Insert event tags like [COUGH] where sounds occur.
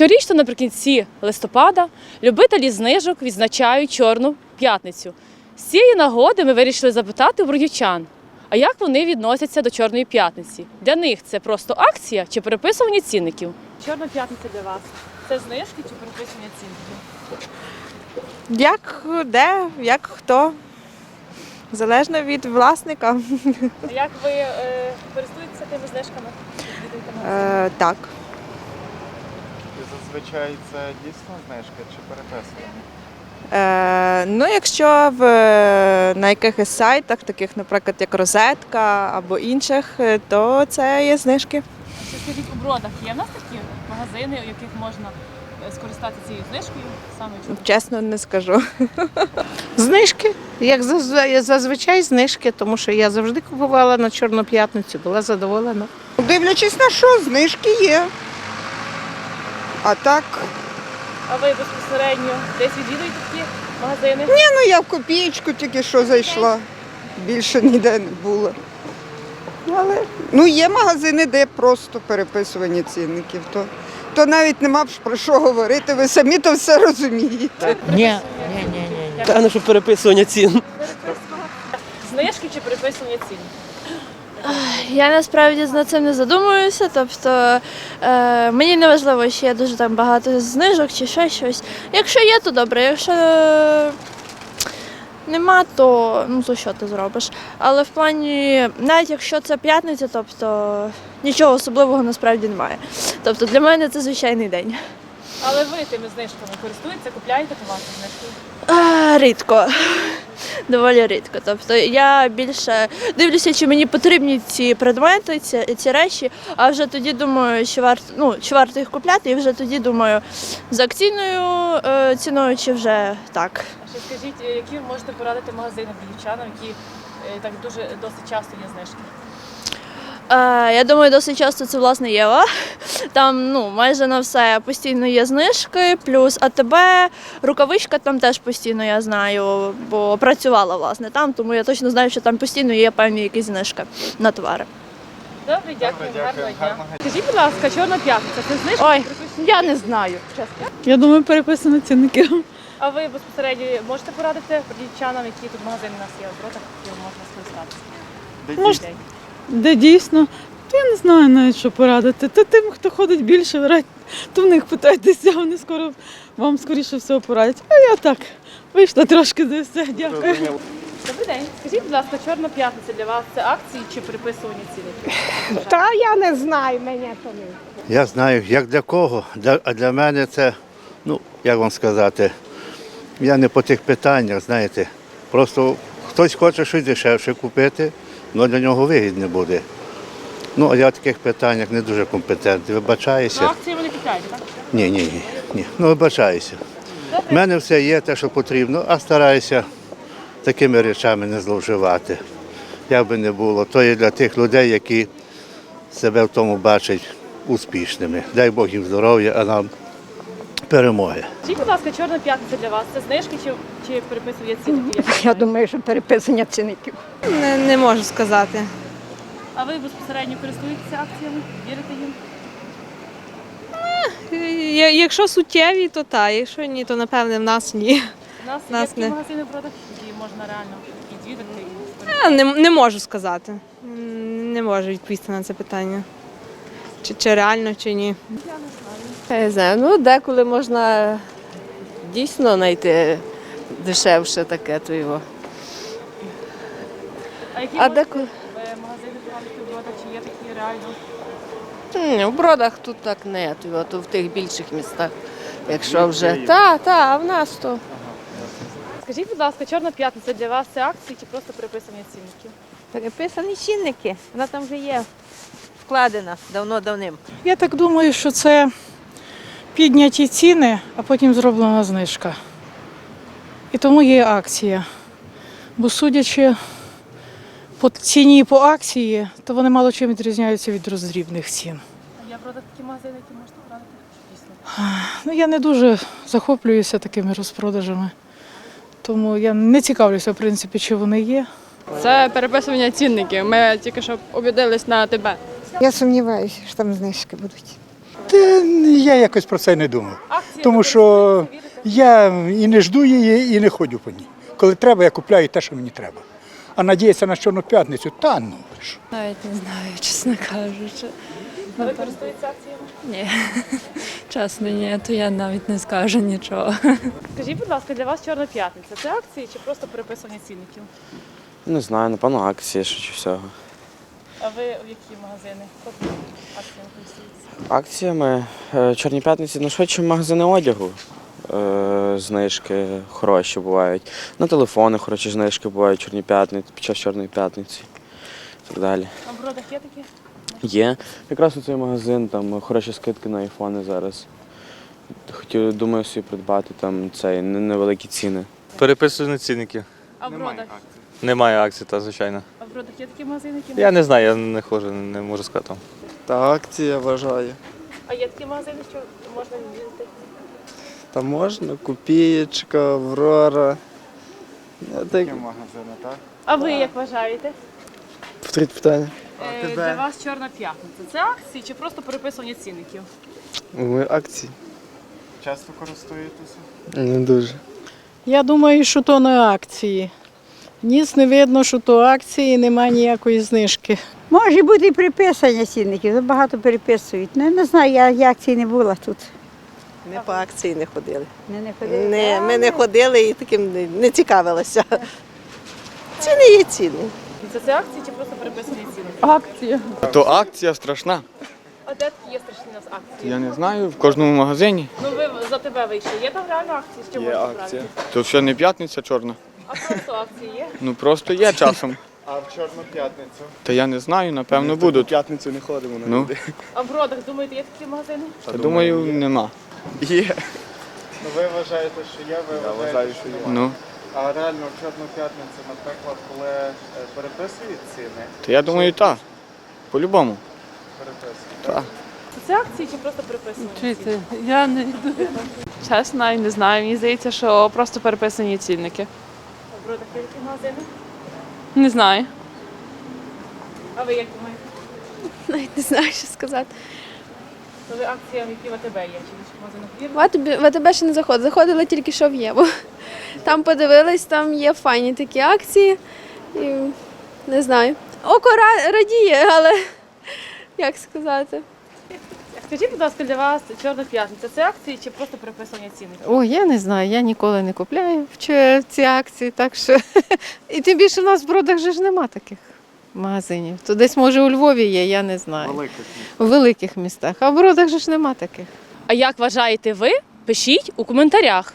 Щорічно наприкінці листопада любителі знижок відзначають Чорну п'ятницю. З цієї нагоди ми вирішили запитати у бродівчан, а як вони відносяться до Чорної п'ятниці? Для них це просто акція чи переписування цінників? Чорна п'ятниця для вас це знижки чи переписування цінників? Як де, як хто. Залежно від власника. А як ви е, користуєтеся тими знижками? Е, так. Зазвичай це дійсно знижка чи переписування? Е, ну, якщо в, е, на якихось сайтах, таких, наприклад, як розетка або інших, е, то це є знижки. Ще скажіть, у бродах є в нас такі магазини, у яких можна е, скористатися цією знижкою саме чому? Чесно, не скажу. [LAUGHS] Знижки, як зазвичай знижки, тому що я завжди купувала на Чорну п'ятницю, була задоволена. Дивлячись на що, знижки є. А так, А ви безпосередньо десь відвідуєте такі магазини? ну я в копієчку тільки що зайшла. Більше ніде не було. Але ну є магазини, де просто переписування цінників. То, то навіть нема б про що говорити, ви самі то все розумієте. Ні, ні, ні, ні. ні. Та ну що переписування цін. Знижки чи переписування цін? Я насправді над цим не задумуюся. Тобто е, мені не важливо, чи є дуже там багато знижок чи ще щось. Якщо є, то добре. Якщо е, нема, то ну то що ти зробиш? Але в плані, навіть якщо це п'ятниця, тобто нічого особливого насправді немає. Тобто для мене це звичайний день. Але ви тими знижками користуєтеся, купляєте товар зі знижкою? А, рідко. Доволі рідко. Тобто я більше дивлюся, чи мені потрібні ці предмети, ці, ці речі, а вже тоді думаю, чи варто, ну, чи варто їх купляти, і вже тоді думаю, за акційною е, ціною, чи вже так. А ще скажіть, е, які ви можете порадити магазини дівчанам, які е, так дуже досить часто є знижки? Е, я думаю, досить часто це власне Єва. Там ну, майже на все постійно є знижки, плюс АТБ, рукавичка там теж постійно я знаю, бо працювала власне там, тому я точно знаю, що там постійно є певні якісь знижки на товари. Добре, дякую, гарного дня. Скажіть, будь ласка, Чорна п'ятниця, це знижки? Ой, Я не знаю, чесно. Я думаю, переписано цінників. А ви безпосередньо можете порадити дівчанам, які тут магазини у нас є в бродах, яким можна скористатися? Дійсно? Де дійсно, то я не знаю навіть, що порадити. Та тим, хто ходить більше, то в них питайтеся, вони скоро вам скоріше всього порадять. А я так вийшла трошки де все. Дякую. Добрий день. Скажіть, будь ласка, Чорна п'ятниця для вас це акції чи переписування цінників? Та я не знаю, мене то не. Я знаю, як для кого, Для- а для мене це, ну, як вам сказати, я не по тих питаннях, знаєте. Просто хтось хоче щось дешевше купити, але для нього вигідне буде. Ну, а я в таких питаннях не дуже компетентний. Ну, Вибачаюся. акції ви не купляєте, так? Ні, ні, ні. ні. Ну, вибачаюся. У мене все є те, що потрібно, а стараюся такими речами не зловживати. Як би не було, то є для тих людей, які себе в тому бачать успішними. Дай Бог їм здоров'я, а нам перемоги. Скажіть, будь ласка, Чорна п'ятниця для вас це знижки чи, чи переписування цінників? Я думаю, що переписання цінників. Не, не можу сказати. А ви безпосередньо користуєтеся акціями? Вірите їм? Я- Якщо суттєві, то так. Якщо ні, то напевне в нас ні. У нас, Нас є такі не. магазини в бродах, які можна реально відвідати і Я не, не можу сказати. М, Не можу відповісти на це питання. Чи, чи реально, чи ні. Я не знаю, ну деколи можна дійсно знайти дешевше таке то його. А які А можете, деколи в бродах, чи є такі реально? В бродах тут так не, то, його, то в тих більших містах. Якщо вже та, та, а в нас то. Скажіть, будь ласка, Чорна п'ятниця для вас це акції чи просто переписування цінників? Переписані цінники, вона там вже є вкладена давно-давним. Я так думаю, що це підняті ціни, а потім зроблена знижка. І тому є акція. Бо судячи по ціні по акції, то вони мало чим відрізняються від роздрібних цін. А є в такі магазини, які порадити? Дійсно. Ну, я не дуже захоплююся такими розпродажами, тому я не цікавлюся, в принципі, чи вони є. Це переписування цінників. Ми тільки що обідились на тебе. Я сумніваюся, що там знижки будуть. Та я якось про це не думав. Тому що я і не жду її, і не ходжу по ній. Коли треба, я купляю те, що мені треба. А надіятися на Чорну п'ятницю, та ну. Навіть не знаю, чесно кажучи. А ви користуєтеся акціями? Ні. Чесно, ні, то я навіть не скажу нічого. Скажіть, будь ласка, для вас Чорна п'ятниця це акції чи просто переписування цінників? Не знаю, напевно, акції швидше всього. А ви в які магазини? Акціями користуєтеся? Акціями Чорні п'ятниці, ну швидше магазини одягу. Е, Знижки хороші бувають. На телефони хороші знижки бувають чорні п'ятниці, під час Чорної п'ятниці. І так далі. А в бродах є такі? Є. Якраз у цей магазин, там хороші скидки на айфони зараз. Хотів, думаю, собі придбати там цей невеликі ціни. Переписую цінників. А в бродах? Немає акцій, та звичайно. Бродах є такі магазини, які Я не знаю, я не ходжу, не можу сказати. Та акція вважаю. А є такі магазини, що можна відвідати? Та можна, копієчка, Аврора. Я так... магазини, так? А ви як вважаєте? Повторіть питання. Е, Для вас Чорна п'ятниця це акції чи просто переписування цінників? Ми акції. Часто користуєтеся? Не дуже. Я думаю, що то не акції. Ніс не видно, що то акції, немає ніякої знижки. Може бути і приписання цінників, багато переписують. Ну, не знаю, я, я акції не була тут. Ми по акції не ходили. Не, не ходила. Не, ми не ходили і таким не, не цікавилися. Ціни є ціни. Це це акції чи просто переписування цінників? Акція. То акція страшна. А де є страшні нас акції? Я не знаю, в кожному магазині Ну ви за тебе вийшли. Є там реально акції? Що можна брати? То все не п'ятниця чорна. А просто акції є? Ну просто є часом. А в Чорну п'ятницю? Та я не знаю, напевно, будуть. п'ятницю не ходимо на Ну, А в бродах, думаєте, є такі магазини? я думаю, нема. Є. Ну ви вважаєте, що є, ви вважаєте, що немає. Ну, А реально в Чорну п'ятницю, наприклад, коли е, переписують ціни, то я думаю, так. По-любому. переписують. Так. Це акції чи просто переписування? цінників? я не чесно не знаю. Мені здається, що просто переписані цінники. В є такі магазини? Не знаю. А ви як думаєте? Навіть не знаю, що сказати. То ви акціями, які в АТБ є, чи в інших магазинах вірно? В АТБ ще не заходила. Заходила тільки що в Єву. Там подивилась, там є файні такі акції. І не знаю. Око ра- радіє, але як сказати. Скажіть, будь ласка, для вас Чорна п'ятниця це акції чи просто переписування цінників? О, я не знаю, я ніколи не купляю в чи- ці акції, так що. [LAUGHS] І тим більше в нас в бродах же ж нема таких магазинів. То десь може у Львові є, я не знаю. Великих. У великих містах. А в бродах же ж нема таких. А як вважаєте ви? Пишіть у коментарях.